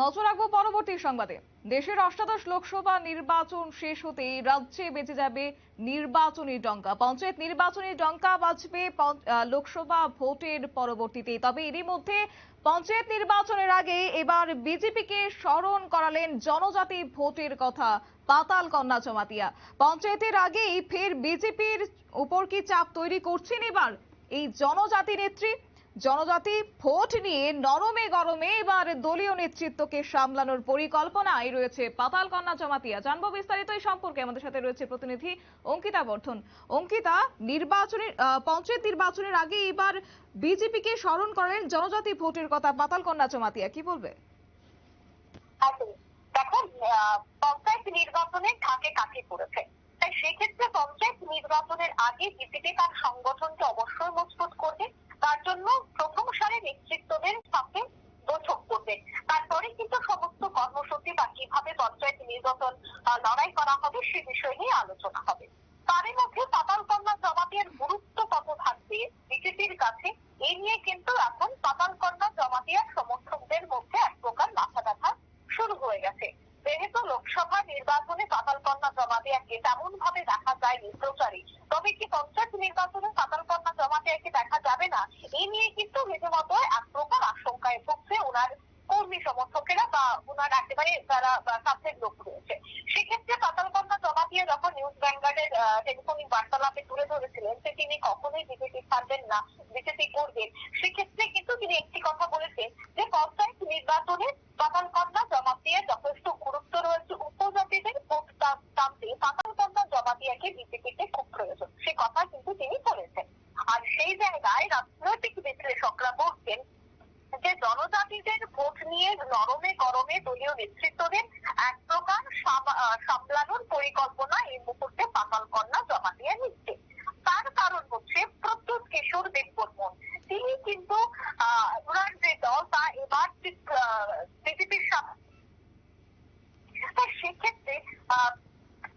নজর রাখব পরবর্তী সংবাদে। দেশের অষ্টাদশ লোকসভা নির্বাচন শেষ হতেই রাজ্যে বেঁচে যাবে নির্বাচনী ডঙ্কা। পঞ্চায়েত নির্বাচনী ডঙ্কা বাজবে লোকসভা ভোটের পরবর্তীতে। তবে এরই মধ্যে পঞ্চায়েত নির্বাচনের আগে এবার বিজেপিকে স্মরণ করালেন জনজাতি ভোটের কথা পাতাল কন্যা জমাতিয়া পঞ্চায়েতের আগেই ফের বিজেপির উপর কি চাপ তৈরি করছেন এবার? এই জনজাতি নেত্রী জনজাতি ভোট নিয়ে নরমে গরমে এবার দলীয় নেতৃত্বকে সামলানোর পরিকল্পনায় রয়েছে পাতাল কন্যা জমাতিয়া। জানব বিস্তারিত এই সম্পর্কে। আমাদের সাথে রয়েছে প্রতিনিধি অঙ্কিতা বর্ধন। অঙ্কিতা, নির্বাচনের পঞ্চায়েত নির্বাচনের আগে এবার বিজেপিকে স্মরণ করেন জনজাতি ভোটের কথা পাতাল কন্যা জমাতিয়া। কি বলবে। দেখো পঞ্চায়েত নির্বাচনে ঢাকে কাকে পড়েছে তাই সেক্ষেত্রে পঞ্চায়েত নির্বাচনের আগে বিজেপি তার সংগঠনকে অবশ্যই মজবুত করবে তার জন্য প্রথম সারে নেতৃত্বদের সাথে বৈঠক করবে তারপরে কিন্তু সমস্ত কর্মসূচি বা কীভাবে পঞ্চায়েত নির্বাচন আহ, লড়াই করা হবে সে বিষয় নিয়ে আলোচনা হবে। তারই মধ্যে পাতাল কন্যা জমাতের গুরুত্ব কত থাকবে বিজেপির কাছে এই নিয়ে কিন্তু এখন পাতাল কন্যা জমাতিয়ার সমর্থকদের মধ্যে এক প্রকার মাথা ব্যথা শুরু হয়ে গেছে। যেহেতু লোকসভা নির্বাচনে পাতাল কন্যা জমাতিয়াকে তেমন ভাবে দেখা যায়নি প্রচারে, তবে কি পঞ্চায়েত নির্বাচনে পাতাল কন্যা জমাতিয়াকে দেখা যাবে না এই নিয়ে কিন্তু রীতিমতো এক প্রকার আশঙ্কায় ভুগছে ওনার কর্মী সমর্থকেরা। বা ওনার একেবারে যারা কাছের লোক রয়েছে। সেক্ষেত্রে পাতাল কন্যা জমাতিয়া যখন নিউজ ব্যাঙ্গার্ডের টেলিফোনিক বার্তালাপে তুলে ধরেছিলেন যে তিনি কখনোই বিজেপি ছাড়বেন না, বিজেপি করবেন, সেক্ষেত্রে কিন্তু তিনি একটি কথা বলেছেন যে পঞ্চায়েত নির্বাচনে পাতাল কন্যা জমাতিয়া যথেষ্ট গুরুত্ব রয়েছে উপজাতিদের ভোট টানতে পাতাল কন্যা জমাতিয়াকে বিজেপিতে খুব প্রয়োজন। সে কথা কিন্তু তিনি বলেছেন। আর সেই জায়গায় রাজনৈতিক বিশ্লেষকরা বলছেন যে জনজাতিদের ভোট নিয়ে নরমে গরমে দলীয় নেতৃত্বদের এক প্রকার সামলানোর পরিকল্পনা এই মুহূর্তে পাতাল কন্যা জমা দিয়ে নিচ্ছে। তার কারণ হচ্ছে প্রত্যুত কিশোর দেববর্মন। তিনি কিন্তু আহ, ওনার যে দল তা এবার বিজেপির সাথে তা সেক্ষেত্রে আহ,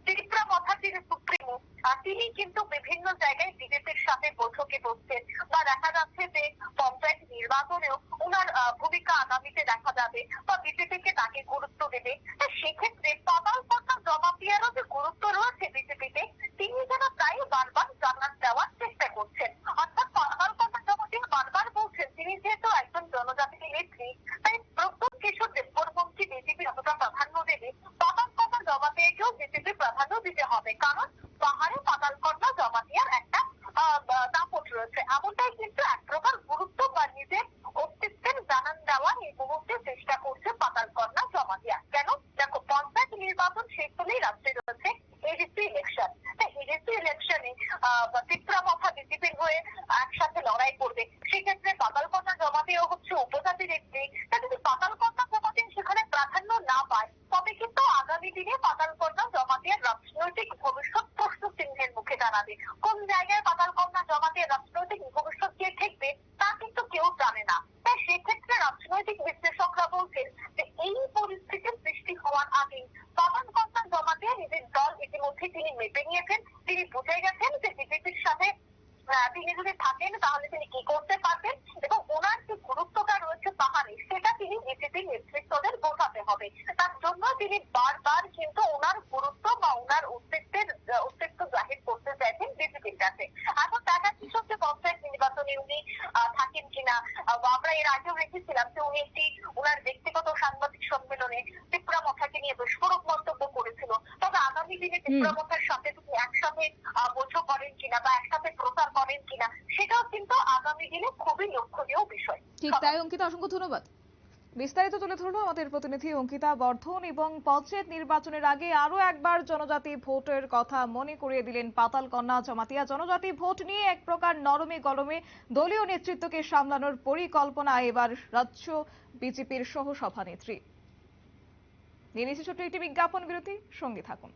ত্রিপুরা মথাজির সুপ্রিমো আহ, তিনি কিন্তু বিভিন্ন জায়গায় বিজেপির সাথে বৈঠকে বসছেন বা দেখা যাচ্ছে যে পঞ্চায়েত নির্বাচনেও ওনার ভূমিকা আগামীতে দেখা যাবে বা বিজেপিকে তাকে গুরুত্ব দেবে। সেক্ষেত্রে পাতাল পাতা দেওয়ারও যে গুরুত্ব রয়েছে বিজেপিতে, তিনি যেন তাই বারবার জানান দেওয়ার চেষ্টা করছেন অর্থাৎ পাতাল পাতা জমাতিয়া বারবার বলছেন তিনি যেহেতু একজন জনজাতি নেত্রী তাই প্রত্যেক কিশোর দেববর্মনকে বিজেপি যতটা প্রাধান্য দেবে পাতাল পাতা জমাতিয়াকেও বিজেপি প্রাধান্য দিতে হবে কারণ পাহাড়ে পাতাল কন্যা জমাতিয়ার একটা আহ, আহ, দাপট রয়েছে এমনটাই কিন্তু এক প্রকার গুরুত্ব বা নিজের অস্তিত্বের জানান দেওয়ার এই মুহূর্তে চেষ্টা করছে পাতাল কন্যা জমাতিয়া কেন দেখো পঞ্চায়েত নির্বাচন শেষ হলেই রাজ্যে রয়েছে এডিসি ইলেকশন তাই এডিসি ইলেকশনে ত্রিপুরা মথা বিজেপির হয়ে একসাথে লড়াই করবে সেক্ষেত্রে পাতাল জমাতেও হচ্ছে উপজাতি নেত্রী তা যদি পাতাল কন্যা জমাতে সেখানে প্রাধান্য না পায়, তবে কিন্তু আগামী দিনে পাতাল কন্যা জমাতের রাজনৈতিক ভবিষ্যৎ প্রশ্ন চিহ্নের মুখে দাঁড়াবে। কোন জায়গায় পাতাল কন্যা জমাতের রাজনৈতিক ভবিষ্যৎ কে ঠেকবে, তা কিন্তু কেউ জানে না। তাই সেক্ষেত্রে রাজনৈতিক বিশ্লেষকরা বলছেন যে এই পরিস্থিতির সৃষ্টি হওয়ার আগে পাতাল কন্যা জমাতে নিজের দল ইতিমধ্যে তিনি মেপে নিয়েছেন। তিনি বুঝে গেছেন যে বিজেপির সাথে তিনি যদি থাকেন, তাহলে তিনি কি করতে পারবেন এবং ওনার যে গুরুত্বটা রয়েছে পাহাড়ে সেটা তিনি বিজেপি নেতৃত্বদের বোঝাতে হবে তার জন্য তিনি বারবার কিন্তু ওনার গুরুত্ব বা ওনার অস্তিত্বের অস্তিত্ব জাহির করতে চাইছেন বিজেপির কাছে। এখন দেখা কৃষক যে পঞ্চায়েত নির্বাচনে উনি থাকেন কিনা? বা আমরা এর আগেও রেখেছিলাম যে উনি একটি ওনার ব্যক্তিগত সাংবাদিক সম্মেলনে ত্রিপুরা মথাকে নিয়ে বিস্ফোরক মন্তব্য করেছিল। তবে আগামী দিনে ত্রিপুরা মথার সাথে তিনি একসাথে বৈঠক করেন কিনা বা একসাথে প্রচার করেন কিনা সেটাও কিন্তু আগামী দিনে খুবই লক্ষণীয় বিষয়। ঠিক তাই অঙ্কিতা অসংখ্য ধন্যবাদ। বিস্তারিত তুলে ধরলো আমাদের প্রতিনিধি অঙ্কিতা বর্ধন এবং পঞ্চায়েত নির্বাচনের আগে আরও একবার জনজাতি ভোটের কথা মনে করিয়ে দিলেন পাতাল কন্যা জমাতিয়া। জনজাতি ভোট নিয়ে এক প্রকার নরমে গরমে দলীয় নেতৃত্বকে সামলানোর পরিকল্পনা এবার রাজ্য বিজেপির সহ সভানেত্রী নিয়ে নিচ্ছে ছোট্ট একটি বিজ্ঞাপন বিরতি, সঙ্গে থাকুন।